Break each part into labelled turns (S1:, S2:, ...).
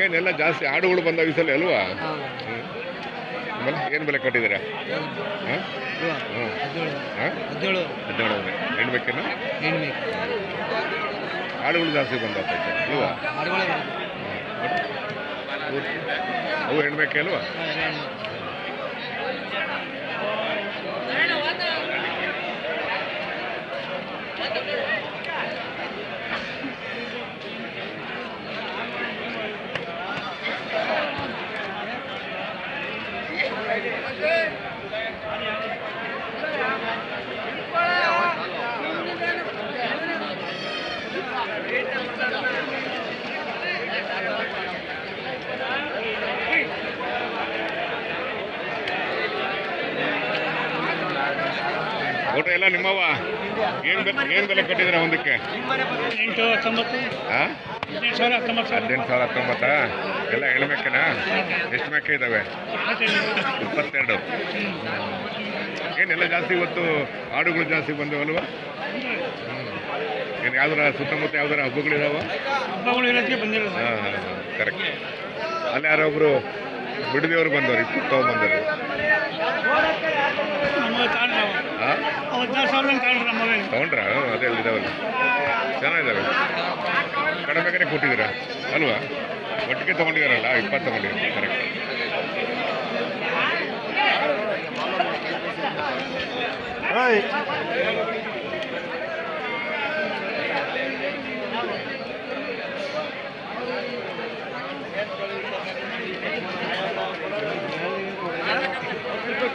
S1: ಏನೆಲ್ಲ ಜಾಸ್ತಿ ಆಡುಗಳು ಬಂದಾವ ಈ ಸಲ ಅಲ್ವಾ? ಏನು ಬೆಲೆ ಕಟ್ಟಿದ್ದೀರಾ? ಹಾಂ? ಹಾಂ. ಹಾಂ?
S2: ಹದಿನೇಳು.
S1: ಹದಿನೇಳು ಹೆಣ್ಬೇಕೇನು
S2: ಹೆಣ್ಬೇಕು
S1: ಆಡುಗಳು ಜಾಸ್ತಿ ಬಂದಾಗ್ತೈತೆ ಅಲ್ವಾ ಅವು ಹೆಣ್ಬೇಕೆ ಅಲ್ವಾ? ಊಟ ಎಲ್ಲ ನಿಮ್ಮವ ಏನು ಬೆಲೆ ಏನು ಬೆಲೆ ಕಟ್ಟಿದ್ರೆ ಒಂದಕ್ಕೆ?
S2: ಎಂಟು ಹತ್ತೊಂಬತ್ತು
S1: ಹಾಂ
S2: ಹದಿನೆಂಟು ಸಾವಿರ ಹತ್ತೊಂಬತ್ತು? ಸಾವಿರ
S1: ಹದಿನೆಂಟು ಸಾವಿರ ಹತ್ತೊಂಬತ್ತಾ ಎಲ್ಲ ಹೆಣ್ಬೇಕೇನಾ ಎಷ್ಟು ಮೇಕೆ ಇದ್ದಾವೆ? ಇಪ್ಪತ್ತೆರಡು. ಏನೆಲ್ಲ ಜಾಸ್ತಿ ಇವತ್ತು ಹಾಡುಗಳು ಜಾಸ್ತಿ ಬಂದವಲ್ವಾ ಏನು ಯಾವ್ದಾರ ಸುತ್ತಮುತ್ತ ಯಾವ್ದಾರ ಹಬ್ಬಗಳಿದಾವ
S2: ಹಬ್ಬಗಳು ಇರೋದಕ್ಕೆ ಸರ್
S1: ಹಾಂ ಕರೆಕ್ಟ್ ಅಲ್ಲಿ ಯಾರೊಬ್ರು ಒಬ್ರು ಬಿಡದಿಯವರು ಬಂದವರು ಇಪ್ಪತ್ತು ಬಂದರು ತಗೊಂಡ್ರಾ? ಅದೇ ಇದಾವಲ್ಲ. ಚೆನ್ನಾಗಿದ್ದಾವೆ ಕಡಿಮೆಗೆ ಕೊಟ್ಟಿದ್ದೀರ? ಅಲ್ವಾ? ಒಟ್ಟಿಗೆ ತೊಗೊಂಡಿದ್ದಾರಲ್ಲ ಇಪ್ಪತ್ತು ತೊಗೊಂಡಿದ್ದೀರಾ? ಕರೆಕ್ಟ್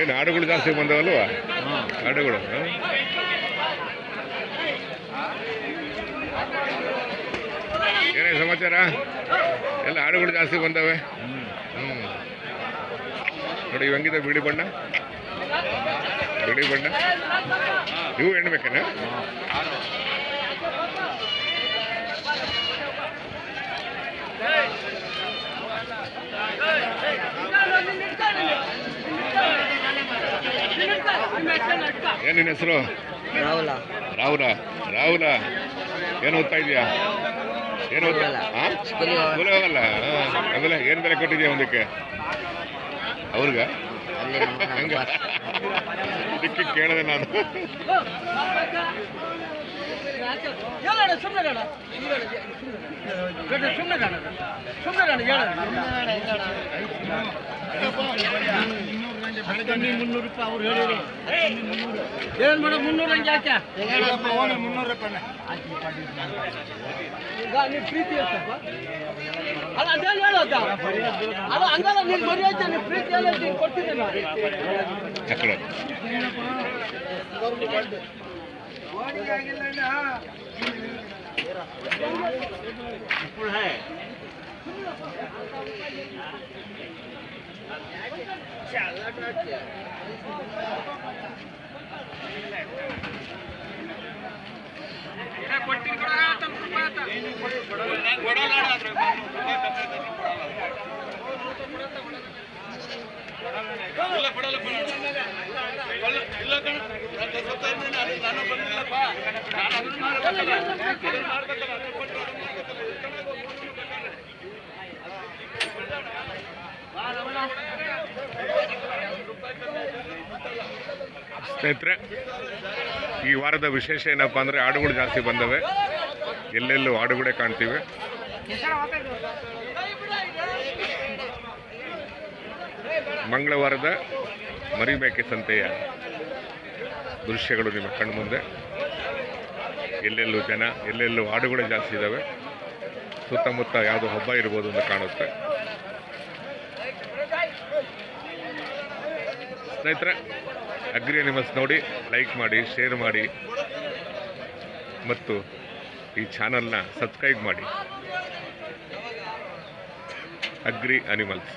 S1: ಏನು ಹಾಡುಗಳು ಜಾಸ್ತಿ ಬಂದವಲ್ವಾ? ಹಾಡುಗಳು ಏನೇ ಸಮಾಚಾರ? ಎಲ್ಲ ಹಾಡುಗಳು ಜಾಸ್ತಿ ಬಂದವೆ. ಹ್ಞೂ ನೋಡಿ ಇವಂಗಿದೆ ಬಿಡಿ ಬಿಳಿ ಬಣ್ಣ? ಬಿಳಿ ಬಣ್ಣ? ಇವು ಹೆಣ್ಬೇಕೇನ ಏನ್ ನಿನ್ನ ಹೆಸರು?
S2: ರಾಹುಲ.
S1: ರಾಹುಲ. ರಾಹುಲ. ಏನು ಓದ್ತಾ ಇದೆಯಾ? ಏನು ಓದ್ತಾ ಹಾ
S2: ಸ್ಕೂಲಿಗೆ ಹೋಗಲ್ಲ.
S1: ಆಮೇಲೆ ಏನು ಬೆಲೆ ಕೊಟ್ಟಿದ್ಯಾ ಒಂದಕ್ಕೆ? ಅವ್ರಿಗ? ಹಂಗ. ಅದಕ್ಕೆ ಕೇಳಿದೆ ನಾನು.
S3: ಸುಮ್ಮನೆ ಸುಮ್ಮನೆ ಮುನ್ನೂರು ರೂಪಾಯಿ ಅವ್ರು ಹೇಳಿದ್ರು. ಏನು ಮೇಡಮ್ ಮುನ್ನೂರು ಹಂಗೆ ಯಾಕೆ ಈಗ ನೀವು ಪ್ರೀತಿ ಇರ್ತಪ್ಪ ಅಲ್ಲ ಅದೇನು ಹೇಳೋದ ಅಲ್ಲ ಹಂಗಲ್ಲ ನೀನು ಐತೆ ನೀವು ಪ್ರೀತಿ ಎಲ್ಲ ನೀನು ಕೊಟ್ಟಿದ್ದೆ ನಾನು
S1: ಚಕ್ರ ಸ್ನೇಹಿತರೆ, ಈ ವಾರದ ವಿಶೇಷ ಏನಪ್ಪ ಅಂದರೆ ಹಾಡುಗಳು ಜಾಸ್ತಿ ಬಂದವೆ. ಎಲ್ಲೆಲ್ಲೂ ಹಾಡುಗಳೇ ಕಾಣ್ತೀವಿ. ಮಂಗಳವಾರದ ಮರಿಮೇಕೆ ಸಂತೆಯ ದೃಶ್ಯಗಳು ನಿಮ್ಮ ಕಣ್ಮುಂದೆ. ಎಲ್ಲೆಲ್ಲೂ ಜನ, ಎಲ್ಲೆಲ್ಲೂ ಹಾಡುಗಳೇ ಜಾಸ್ತಿ ಇದ್ದಾವೆ ಸುತ್ತಮುತ್ತ ಯಾವುದೋ ಹಬ್ಬ ಇರ್ಬೋದು ಅಂತ ಕಾಣುತ್ತೆ. ಸ್ನೇಹಿತರೆ ಅಗ್ರಿ ಅನಿಮಲ್ಸ್ ನೋಡಿ ಲೈಕ್ ಮಾಡಿ ಶೇರ್ ಮಾಡಿ ಮತ್ತು ಈ ಚಾನಲ್ನ ಸಬ್ಸ್ಕ್ರೈಬ್ ಮಾಡಿ. Agri animals